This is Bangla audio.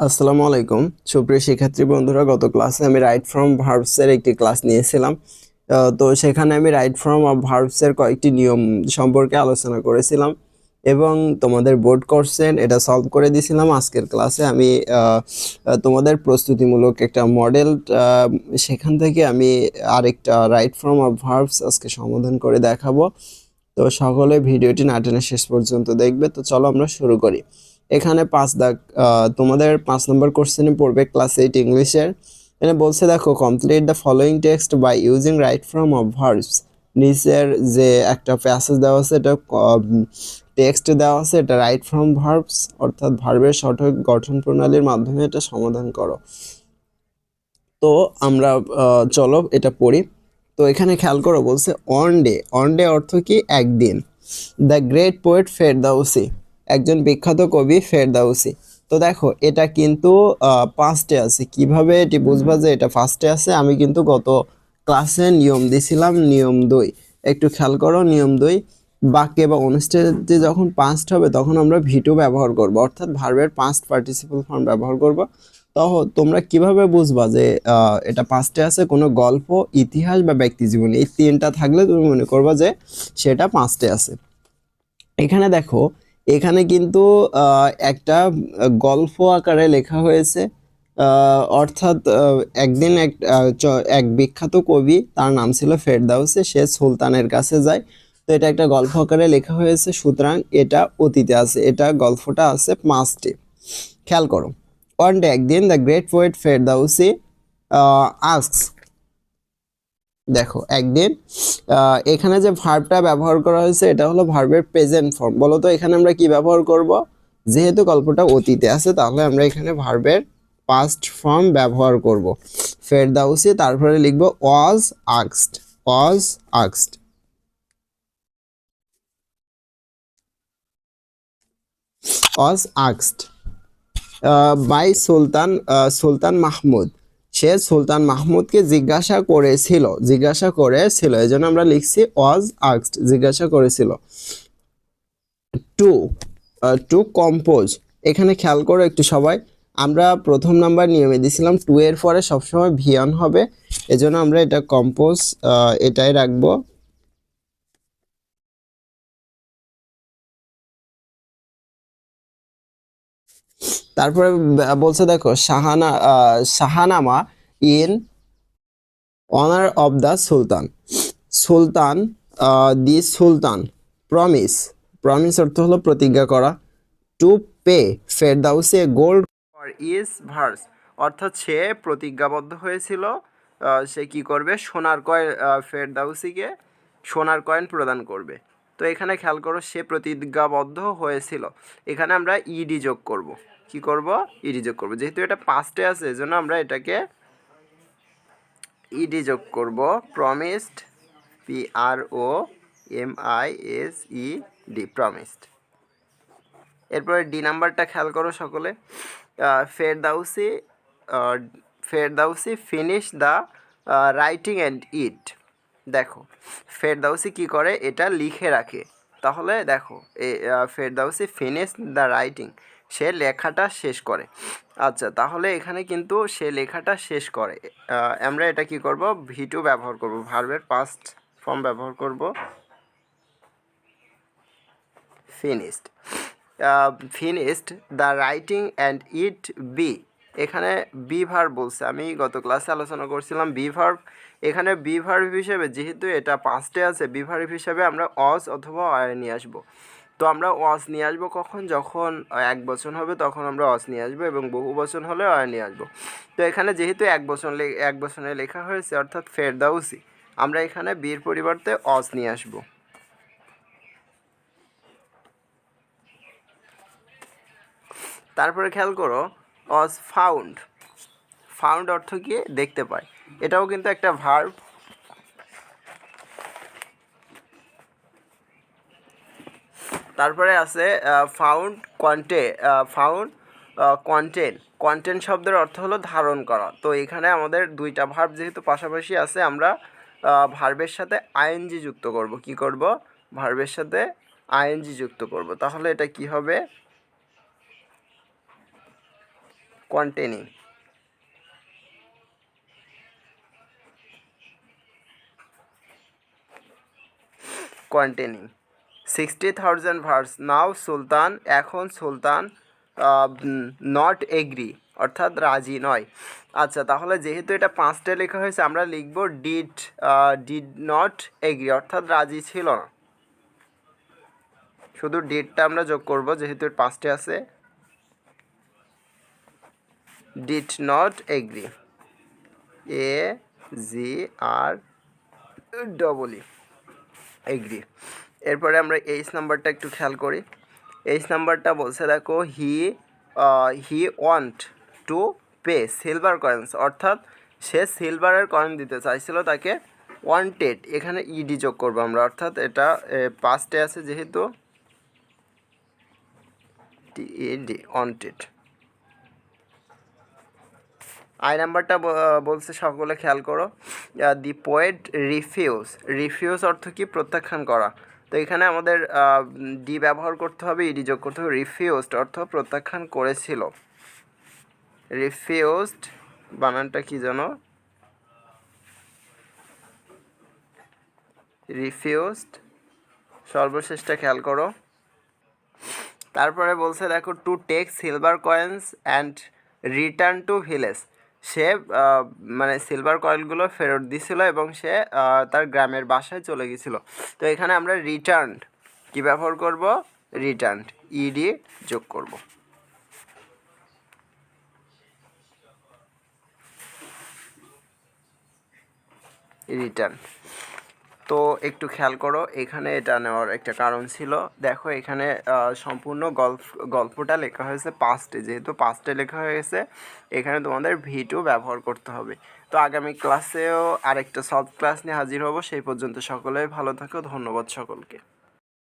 আসসালামু আলাইকুম। সুপ্রিয় শিক্ষার্থী বন্ধুরা, গত ক্লাসে আমি রাইট ফ্রম ভার্বসের একটি ক্লাস নিয়েছিলাম। তো সেখানে আমি রাইট ফ্রম ভার্বসের কয়েকটি নিয়ম সম্পর্কে আলোচনা করেছিলাম এবং তোমাদের বোর্ড কোশ্চেন এটা সলভ করে দিয়েছিলাম। আজকের ক্লাসে আমি তোমাদের প্রস্তুতিমূলক একটা মডেল সেখান থেকে আমি আরেকটা রাইট ফ্রম অফ ভার্বস আজকে সমাধান করে দেখাবো। তো সকলে ভিডিওটি না টেনে শেষ পর্যন্ত দেখবে। তো চলো আমরা শুরু করি। এখানে পাঁচ দাগ তোমাদের পাঁচ নম্বর কোশ্চেনে পড়বে ক্লাস এইট ইংলিশের এখানে বলছে, দেখো complete the following text by using right from of verbs নিচের যে একটা প্যাসেজ দেওয়া আছে, এটা টেক্সট দেওয়া আছে, এটা রাইট ফ্রম ভার্বস অর্থাৎ ভার্বের সঠিক গঠন প্রণালীর মাধ্যমে এটা সমাধান করো। তো আমরা চলো এটা পড়ি। তো এখানে খেয়াল করো, বলছে অন ডে অন ডে অর্থ কি? একদিন। দ্য গ্রেট পোয়েট ফেরদাউসি একজন বিখ্যাত কবি ফেরদাউসি। তো দেখো, এটা কিন্তু পাঁচটে আছে। কীভাবে এটি বুঝবা যে এটা ফার্স্টে আছে? আমি কিন্তু গত ক্লাসে নিয়ম দিছিলাম, নিয়ম দুই। একটু খেয়াল করো, নিয়ম দুই। বাক্যে বা অনুষ্ঠানে যখন পাস্ট হবে, তখন আমরা ভিটু ব্যবহার করব। অর্থাৎ ভার্বের পাস্ট পার্টিসিপাল ফর্ম ব্যবহার করব। তখন তোমরা কীভাবে বুঝবা যে এটা পাস্টে আছে? কোনো গল্প, ইতিহাস বা ব্যক্তি জীবনী। এই তিনটা থাকলে তুমি মনে করবা যে সেটা পাঁচটে আছে। এখানে দেখো এখানে কিন্তু একটা গল্প আকারে লেখা হয়েছে। অর্থাৎ একদিন এক এক বিখ্যাত কবি, তার নাম ছিল ফেরদাউসে, সে সুলতানের কাছে যায়। তো এটা একটা গল্প আকারে লেখা হয়েছে, সুতরাং এটা অতীতে আছে, এটা গল্পটা আছে পাঁচটি খেয়াল করো। ওয়ান ডে, একদিন the great poet Ferdowsi asks দেখো, একদিন এখানে যে ভার্বটা ব্যবহার করা হয়েছে, এটা হলো ভার্বের প্রেজেন্ট ফর্ম বলো তো, এখানে আমরা কি ব্যবহার করব? যেহেতু গল্পটা অতীতে আছে, তাহলে আমরা এখানে ভার্বের পাস্ট ফর্ম ব্যবহার করব। ফেরদাউসি তারপরে লিখব ওয়াজ আক্সড ওয়াজ আক্সড ওয়াজ আক্সড বাই সুলতান সুলতান মাহমুদ। সে সুলতান মাহমুদকে জিজ্ঞাসা করেছিল জিজ্ঞাসা করেছিল এই জন্য আমরা লিখছি ওয়াজ আক্সড জিজ্ঞাসা করেছিল। To to compose. এখানে খেয়াল করো একটু সবাই, আমরা প্রথম নাম্বার নিয়মে দিয়েছিলাম, টু এর পরে সবসময় ভিয়ান হবে, এজন্য আমরা এটা কম্পোজ এটাই রাখব। তারপরে বলছে দেখো, Shahana Shahnameh in honour of the sultan sultan the sultan promise promise অর্থ হলো প্রতিজ্ঞা করা to pay Ferdowsi gold for his verse অর্থাৎ সে প্রতিজ্ঞাবদ্ধ হয়েছিল সে কি করবে? সোনার কয়েন ফেরদাউসিকে সোনার কয়েন প্রদান করবে। তো এখানে খেয়াল করো, সে প্রতিজ্ঞাবদ্ধ হয়েছিল। এখানে আমরা ইডি যোগ করব। কি করব? ইডি যোগ করব। যেহেতু এটা পাঁচটে আছে, এজন্য আমরা এটাকে ইডি যোগ করব। Promised P R O M I S E D promised এরপরে ডি নাম্বারটা খেয়াল করো সকলে। Ferdowsi Ferdowsi finish the writing and it দেখো ফেরদাউসি কি করে? এটা লিখে রাখে। তাহলে দেখো, এ ফেরদাউসি ফিনিশ দ্য রাইটিং সে লেখাটা শেষ করে। আচ্ছা তাহলে এখানে কিন্তু সে লেখাটা শেষ করে। আমরা এটা কি করব? ভিটু ব্যবহার করব। ভার্বের পাস্ট ফর্ম ব্যবহার করব। Finished finished the writing and it be এখানে বি ভার্ব বলছে। আমি গত ক্লাসে আলোচনা করছিলাম বি ভার্ব এখানে বি ভার্ব হিসেবে যেহেতু এটা পাঁচটে আছে বি ভার্ব হিসেবে আমরা অস অথবা অয় নিয়ে আসব। তো আমরা অস নিয়ে আসব কখন? যখন এক বছর হবে, তখন আমরা অস নিয়ে আসব এবং বহু বছর হলে অয় নিয়ে আসব। তো এখানে যেহেতু এক বছর এক বছরে লেখা হয়েছে, অর্থাৎ ফেরদাউসি আমরা এখানে বির পরিবর্তে অস নিয়ে আসব। তারপরে খেয়াল করো অজ ফাউন্ড ফাউন্ড অর্থ কি? দেখতে পাই। এটাও কিন্তু একটা ভার্ব তারপরে আছে ফাউন্ড কন্টে ফাউন্ড কন্টেন্ট কন্টেন্ট শব্দের অর্থ হলো ধারণ করা। তো এখানে আমাদের দুইটা ভার্ব যেহেতু পাশাপাশি আছে, আমরা ভার্বের সাথে আইএনজি যুক্ত করব। কি করব? ভার্বের সাথে আইএনজি যুক্ত করব। তাহলে এটা কি হবে? Containing containing sixty thousand verse now Sultan এখন সুলতান নট এগ্রি অর্থাৎ রাজি নয়। আচ্ছা তাহলে যেহেতু এটা পাঁচটা লেখা হয়েছে, আমরা লিখব ডিড ডিড নট এগ্রি অর্থাৎ রাজি ছিল না। শুধু ডিডটা আমরা যোগ করব, যেহেতু পাঁচটা আছে। Did not agree A G R double E agree এরপরে আমরা এইচ নাম্বারটা একটু খেয়াল করি। এইচ নাম্বারটা বলছে, দেখো he he want to pay silver coins অর্থাৎ সে সিলভারের কয়েন দিতে চাইছিল, তাকে ওয়ান্টেড এখানে ইডি যোগ করব আমরা, অর্থাৎ এটা পাস্টে আছে যেহেতু ইডি ওয়ান্টেড আই নাম্বারটা বলছে, সকলে খেয়াল করো। দি পোয়েট রিফিউজ রিফিউজ অর্থ কি? প্রত্যাখ্যান করা। তো এখানে আমাদের ডি ব্যবহার করতে হবে ইডি যোগ করতে হবে রিফিউজড অর্থ প্রত্যাখ্যান করেছিল। রিফিউজড বানানটা কি জানো রিফিউজড সর্বশেষটা খেয়াল করো। তারপরে বলছে, দেখো to take silver coins and return to village সে মানে সিলভার কয়েলগুলো ফেরত দিছিল এবং সে তার গ্রামের বাসায় চলে গেছিল। তো এখানে আমরা রিটার্ন কি ব্যবহার করব? রিটার্ন ইডি যোগ করব। রিটার্ন তো একটু খেয়াল করো, এখানে এটা নেওয়ার একটা কারণ ছিল। দেখো এখানে সম্পূর্ণ গল্প গল্পটা লেখা হয়েছে পাস্টে যেহেতু পাস্টে লেখা হয়েছে, এখানে তোমাদের ভিটু ব্যবহার করতে হবে। তো আগামী ক্লাসেও আরেকটা সফট ক্লাস নিয়ে হাজির হব। সেই পর্যন্ত সকলে ভালো থাকো। ধন্যবাদ সকলকে।